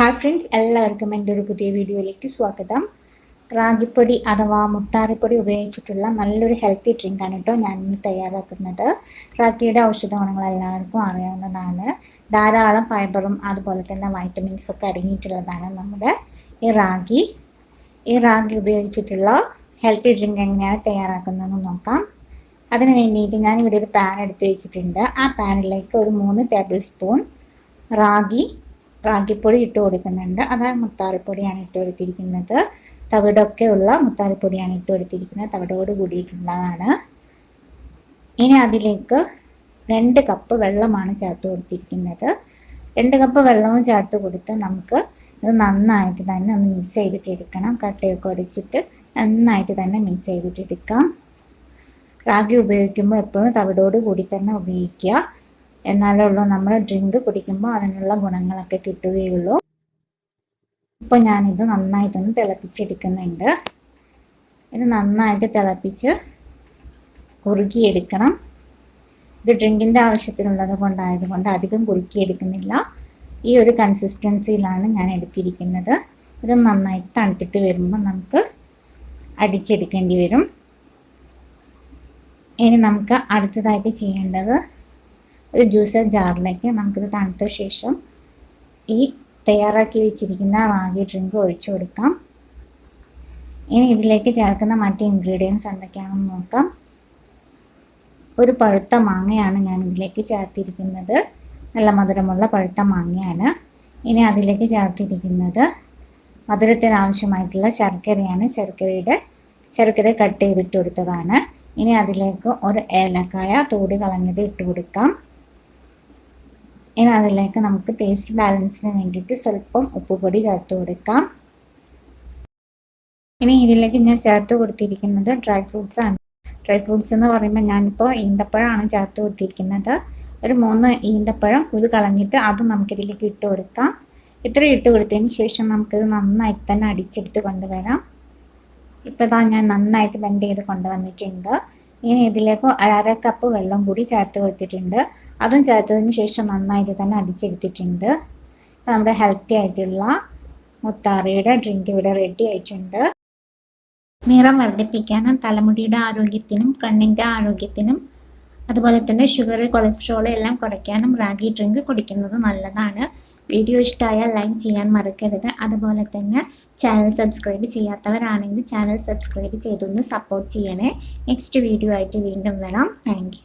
Hi friends എല്ലാവർക്കും എന്റെ ഒരു പുതിയ വീഡിയോയിലേക്ക് സ്വാഗതം. റാഗിപ്പൊടി അഥവാ മുത്താറിപ്പൊടി ഉപയോഗിച്ചിട്ടുള്ള നല്ലൊരു ഹെൽത്തി ഡ്രിങ്കാണ് കേട്ടോ ഞാൻ ഇന്ന് തയ്യാറാക്കുന്നത്. റാഗിയുടെ ഔഷധ ഗുണങ്ങൾ എല്ലാവർക്കും അറിയാവുന്നതാണ്. ധാരാളം ഫൈബറും അതുപോലെ തന്നെ വൈറ്റമിൻസും ഒക്കെ അടങ്ങിയിട്ടുള്ളതാണ് നമ്മുടെ ഈ റാഗി. ഈ റാഗി ഉപയോഗിച്ചിട്ടുള്ള ഹെൽത്തി ഡ്രിങ്ക് എങ്ങനെയാണ് തയ്യാറാക്കുന്നതെന്ന് നോക്കാം. അതിന് വേണ്ടിയിട്ട് ഞാനിവിടെ ഒരു പാൻ എടുത്ത് വെച്ചിട്ടുണ്ട്. ആ പാനിലേക്ക് ഒരു മൂന്ന് ടേബിൾ സ്പൂൺ റാഗി റാഗിപ്പൊടി ഇട്ട് കൊടുക്കുന്നുണ്ട്. അതായത് മുത്താറിപ്പൊടിയാണ് ഇട്ട് കൊടുത്തിരിക്കുന്നത്. തവിടൊക്കെ ഉള്ള മുത്താറിപ്പൊടിയാണ് ഇട്ട് കൊടുത്തിരിക്കുന്നത്. തവിടോട് കൂടിയിട്ടുള്ളതാണ്. ഇനി അതിലേക്ക് രണ്ട് കപ്പ് വെള്ളമാണ് ചേർത്ത് കൊടുത്തിരിക്കുന്നത്. രണ്ട് കപ്പ് വെള്ളവും ചേർത്ത് കൊടുത്ത് നമുക്ക് ഇത് നന്നായിട്ട് തന്നെ ഒന്ന് മിക്സ് ചെയ്തിട്ട് എടുക്കണം കട്ടയൊക്കെ ഒടിച്ചിട്ട് നന്നായിട്ട് തന്നെ മിക്സ് ചെയ്തിട്ട് എടുക്കാം റാഗി ഉപയോഗിക്കുമ്പോൾ എപ്പോഴും തവിടോട് കൂടി തന്നെ ഉപയോഗിക്കുക. എന്നാലേ ഉള്ളൂ. നമ്മൾ ഡ്രിങ്ക് കുടിക്കുമ്പോൾ അതിനുള്ള ഗുണങ്ങളൊക്കെ കിട്ടുകയുള്ളൂ. ഇപ്പോൾ ഞാനിത് നന്നായിട്ടൊന്ന് തിളപ്പിച്ചെടുക്കുന്നുണ്ട്. ഇത് നന്നായിട്ട് തിളപ്പിച്ച് കുറുക്കിയെടുക്കണം. ഇത് ഡ്രിങ്കിന്റെ ആവശ്യത്തിനുള്ളത് കൊണ്ടായത് കൊണ്ട് അധികം കുറുക്കിയെടുക്കുന്നില്ല. ഈ ഒരു കൺസിസ്റ്റൻസിയിലാണ് ഞാൻ എടുത്തിരിക്കുന്നത്. ഇത് നന്നായിട്ട് തണുത്തിട്ട് വരുമ്പോൾ നമുക്ക് അടിച്ചെടുക്കേണ്ടി വരും. ഇനി നമുക്ക് അടുത്തതായിട്ട് ചെയ്യേണ്ടത് ഒരു ജ്യൂസർ ജാറിലേക്ക് നമുക്കിത് തണുത്ത ശേഷം ഈ തയ്യാറാക്കി വെച്ചിരിക്കുന്ന റാഗി ഡ്രിങ്ക് ഒഴിച്ചു കൊടുക്കാം. ഇനി ഇതിലേക്ക് ചേർക്കുന്ന മറ്റ് ഇൻഗ്രീഡിയൻസ് എന്തൊക്കെയാണെന്ന് നോക്കാം. ഒരു പഴുത്ത മാങ്ങയാണ് ഞാൻ ഇതിലേക്ക് ചേർത്തിരിക്കുന്നത്. നല്ല മധുരമുള്ള പഴുത്ത മാങ്ങയാണ്. ഇനി അതിലേക്ക് ചേർത്തിരിക്കുന്നത് മധുരത്തിന് ആവശ്യമായിട്ടുള്ള ശർക്കരയാണ്. ശർക്കരയുടെ ശർക്കര കട്ട് ചെയ്തിട്ട് കൊടുത്തതാണ്. ഇനി അതിലേക്ക് ഒരു ഏലക്കായ തോടി കളഞ്ഞത് ഇട്ട് കൊടുക്കാം. ഇനി അതിലേക്ക് നമുക്ക് ടേസ്റ്റ് ബാലൻസിന് വേണ്ടിയിട്ട് സ്വല്പം ഉപ്പുപൊടി ചേർത്ത് കൊടുക്കാം. ഇനി ഇതിലേക്ക് ഞാൻ ചേർത്ത് കൊടുത്തിരിക്കുന്നത് ഡ്രൈ ഫ്രൂട്ട്സ് ആണ്. ഡ്രൈ ഫ്രൂട്ട്സ് എന്ന് പറയുമ്പോൾ ഞാനിപ്പോൾ ഈന്തപ്പഴമാണ് ചേർത്ത് കൊടുത്തിരിക്കുന്നത്. ഒരു മൂന്ന് ഈന്തപ്പഴം കുരു കളഞ്ഞിട്ട് അതും നമുക്കിതിലേക്ക് ഇട്ട് കൊടുക്കാം. ഇത്ര ഇട്ട് കൊടുത്തതിന് ശേഷം നമുക്കിത് നന്നായിട്ട് തന്നെ അടിച്ചെടുത്ത് കൊണ്ടുവരാം. ഇപ്പോൾ ഞാൻ നന്നായിട്ട് ബെൻഡ് ചെയ്ത് കൊണ്ടുവന്നിട്ടുണ്ട്. ഇനി ഇതിലേക്ക് അര കപ്പ് വെള്ളം കൂടി ചേർത്ത് കൊടുത്തിട്ടുണ്ട്. അതും ചേർത്തതിന് ശേഷം നന്നായിട്ട് തന്നെ അടിച്ചെടുത്തിട്ടുണ്ട്. അപ്പോൾ നമ്മുടെ ഹെൽത്തി ആയിട്ടുള്ള മുത്താറിയുടെ ഡ്രിങ്ക് ഇവിടെ റെഡി ആയിട്ടുണ്ട്. നിറം വർദ്ധിപ്പിക്കാനും തലമുടിയുടെ ആരോഗ്യത്തിനും കണ്ണിന്റെ ആരോഗ്യത്തിനും അതുപോലെ തന്നെ ഷുഗർ കൊളസ്ട്രോൾ എല്ലാം കുറയ്ക്കാനും റാഗി ഡ്രിങ്ക് കുടിക്കുന്നത് നല്ലതാണ്. വീഡിയോ ഇഷ്ടമായാൽ ലൈക്ക് ചെയ്യാൻ മറക്കരുത്. അതുപോലെ തന്നെ ചാനൽ സബ്സ്ക്രൈബ് ചെയ്യാത്തവരാണെങ്കിൽ ചാനൽ സബ്സ്ക്രൈബ് ചെയ്തൊന്ന് സപ്പോർട്ട് ചെയ്യണേ. നെക്സ്റ്റ് വീഡിയോ ആയിട്ട് വീണ്ടും വരാം. താങ്ക്